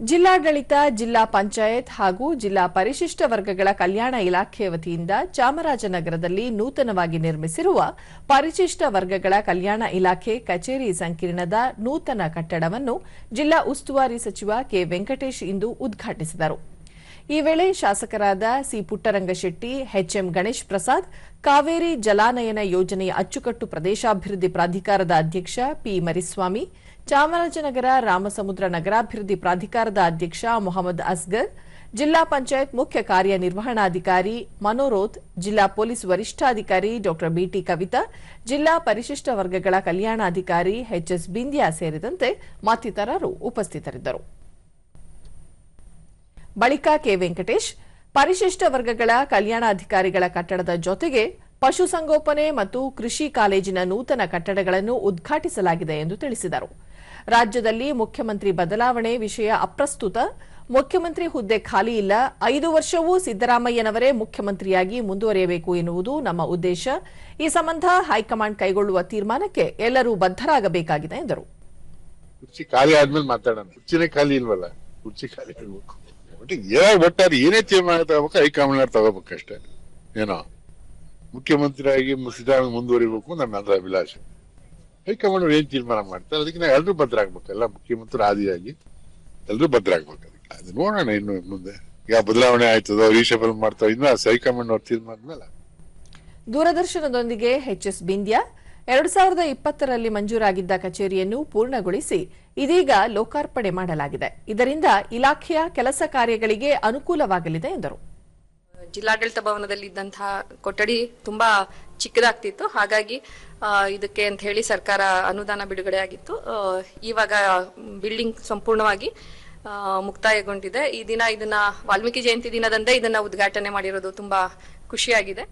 ಜಿಲ್ಲಾಡಳಿತ, ಜಿಲ್ಲಾ ಪಂಚಾಯತ್ ಹಾಗೂ ಜಿಲ್ಲಾ ಪರಿಶಿಷ್ಟ ವರ್ಗಗಳ ಕಲ್ಯಾಣ ಇಲಾಖೆ ವತಿಯಿಂದ ಚಾಮರಾಜನಗರದಲ್ಲಿ ನೂತನವಾಗಿ ನಿರ್ಮಿಸಿರುವ ಪರಿಶಿಷ್ಟ ವರ್ಗಗಳ ಕಲ್ಯಾಣ ಇಲಾಖೆ ಕಚೇರಿ ಸಂಕೀರ್ಣದ ನೂತನ ಕಟ್ಟಡವನ್ನು ಜಿಲ್ಲಾ ಉಸ್ತುವಾರಿ ಸಚಿವ ಕೆ ವೆಂಕಟೇಶ್ ಇಂದು ಉದ್ಘಾಟಿಸಿದರು. ಈ ವೇಳೆ ಶಾಸಕರಾದ C Puttarangashetty, H M Ganesh Prasad, Kaveri ಜಲಾನಯನ ಯೋಜನೆಯ ಅಚ್ಚುಕಟ್ಟು ಪ್ರದೇಶಾಭಿವೃದ್ಧಿ ಪ್ರಾಧಿಕಾರದ ಅಧ್ಯಕ್ಷ ಪಿ ಮರಿಸ್ವಾಮಿ ಚಾಮರಾಜನಗರ, ರಾಮಸಮುದ್ರ ನಗರಾಭಿವೃದ್ಧಿ ಪ್ರಾಧಿಕಾರದ ಅಧ್ಯಕ್ಷ ಮೊಹಮ್ಮದ್ ಅಸ್ಗರ್, ಜಿಲ್ಲಾ ಪಂಚಾಯತ್ ಮುಖ್ಯ ಕಾರ್ಯನಿರ್ವಹಣಾಧಿಕಾರಿ ಮನೋರೋತ್, ಜಿಲ್ಲಾ ಪೊಲೀಸ್ ವರಿಷ್ಠಾಧಿಕಾರಿ ಡಾ ಬಿಟಿ ಕವಿತಾ, ಜಿಲ್ಲಾ ಪರಿಶಿಷ್ಟ ವರ್ಗಗಳ ಕಲ್ಯಾಣಾಧಿಕಾರಿ ಎಚ್ಎಸ್ ಬಿಂದ್ಯಾ ಸೇರಿದಂತೆ ಮತ್ತಿತರರು ಉಪಸ್ಥಿತರಿದ್ದರು. ಬಳಿಕ ಕೆ ವೆಂಕಟೇಶ್, ಪರಿಶಿಷ್ಟ ವರ್ಗಗಳ ಕಲ್ಯಾಣಾಧಿಕಾರಿಗಳ ಕಟ್ಟಡದ ಜೊತೆಗೆ ಪಶುಸಂಗೋಪನೆ ಮತ್ತು ಕೃಷಿ ಕಾಲೇಜಿನ ನೂತನ ಕಟ್ಟಡಗಳನ್ನು ಉದ್ಘಾಟಿಸಲಾಗಿದೆ ಎಂದು ತಿಳಿಸಿದರು. ರಾಜ್ಯದಲ್ಲಿ ಮುಖ್ಯಮಂತ್ರಿ ಬದಲಾವಣೆ ವಿಷಯ ಅಪ್ರಸ್ತುತ. ಮುಖ್ಯಮಂತ್ರಿ ಹುದ್ದೆ ಖಾಲಿ ಇಲ್ಲ. ಐದು ವರ್ಷವೂ ಸಿದ್ದರಾಮಯ್ಯನವರೇ ಮುಖ್ಯಮಂತ್ರಿಯಾಗಿ ಮುಂದುವರಿಯಬೇಕು ಎನ್ನುವುದು ನಮ್ಮ ಉದ್ದೇಶ. ಈ ಸಂಬಂಧ ಹೈಕಮಾಂಡ್ ಕೈಗೊಳ್ಳುವ ತೀರ್ಮಾನಕ್ಕೆ ಎಲ್ಲರೂ ಬದ್ಧರಾಗಬೇಕಾಗಿದೆ ಎಂದರು. ಕುರ್ಚಿ ಖಾಲಿ ಆದ್ಮೇಲೆ ಮಾತಾಡೋಣ. ಕುರ್ಚಿನೇ ಖಾಲಿ ಇಲ್ವಲ್ಲ? ಕುರ್ಚಿ ಖಾಲಿ ಇರ್ಬೇಕು. ಏನಾಗ ಒಟ್ಟಾರೆ ಏನೇ ಹೈಕಮಾಂಡ್ ತಗೋಬೇಕಷ್ಟೇ. ಏನೋ? ಮುಖ್ಯಮಂತ್ರಿಯಾಗಿ ಸಿದ್ದರಾಮಯ್ಯ ಮುಂದುವರಿಬೇಕು ನನ್ನ ಅಭಿಲಾಷೆ. ಹೈಕಮಾಂಡ್ ಅವ್ರು ಏನ್ ತೀರ್ಮಾನ ಮಾಡ್ತಾರೆ? ಅದಕ್ಕೆ ನಾವು ಎಲ್ಲರೂ ಭದ್ರಾಗ್ಬೇಕು ಎಲ್ಲ ಮುಖ್ಯಮಂತ್ರಿ ಆದಿಯಾಗಿ ಎಲ್ಲರೂ ಭದ್ರಾಗ್ಬೇಕು ಅದಕ್ಕೆ. ಅದು ನೋಡೋಣ ಇನ್ನು ಮುಂದೆ. ಈಗ ಬದಲಾವಣೆ ಆಯ್ತದ ರೀಶಫಲ್ ಮಾಡ್ತಾವ ಇನ್ನು ಹೈಕಮಾಂಡ್ ಅವ್ರ ತೀರ್ಮಾನ ಮೇಲೆ. ದೂರದರ್ಶನದೊಂದಿಗೆ ಎಚ್ ಎಸ್ ಬಿಂದ್ಯಾ ಎರಡು ಸಾವಿರದ ಇಪ್ಪತ್ತರಲ್ಲಿ ಮಂಜೂರಾಗಿದ್ದ ಕಚೇರಿಯನ್ನು ಪೂರ್ಣಗೊಳಿಸಿ ಇದೀಗ ಲೋಕಾರ್ಪಣೆ ಮಾಡಲಾಗಿದೆ. ಇದರಿಂದ ಇಲಾಖೆಯ ಕೆಲಸ ಕಾರ್ಯಗಳಿಗೆ ಅನುಕೂಲವಾಗಲಿದೆ ಎಂದರು. ಜಿಲ್ಲಾಡಳಿತ ಭವನದಲ್ಲಿ ಇದ್ದಂತಹ ಕೊಠಡಿ ತುಂಬಾ ಚಿಕ್ಕದಾಗ್ತಿತ್ತು. ಹಾಗಾಗಿ ಇದಕ್ಕೆ ಅಂತ ಹೇಳಿ ಸರ್ಕಾರ ಅನುದಾನ ಬಿಡುಗಡೆ ಆಗಿತ್ತು. ಇವಾಗ ಬಿಲ್ಡಿಂಗ್ ಸಂಪೂರ್ಣವಾಗಿ ಮುಕ್ತಾಯಗೊಂಡಿದೆ. ಈ ದಿನ ಇದನ್ನ ವಾಲ್ಮೀಕಿ ಜಯಂತಿ ದಿನದಂದೇ ಇದನ್ನ ಉದ್ಘಾಟನೆ ಮಾಡಿರೋದು ತುಂಬಾ ಖುಷಿಯಾಗಿದೆ.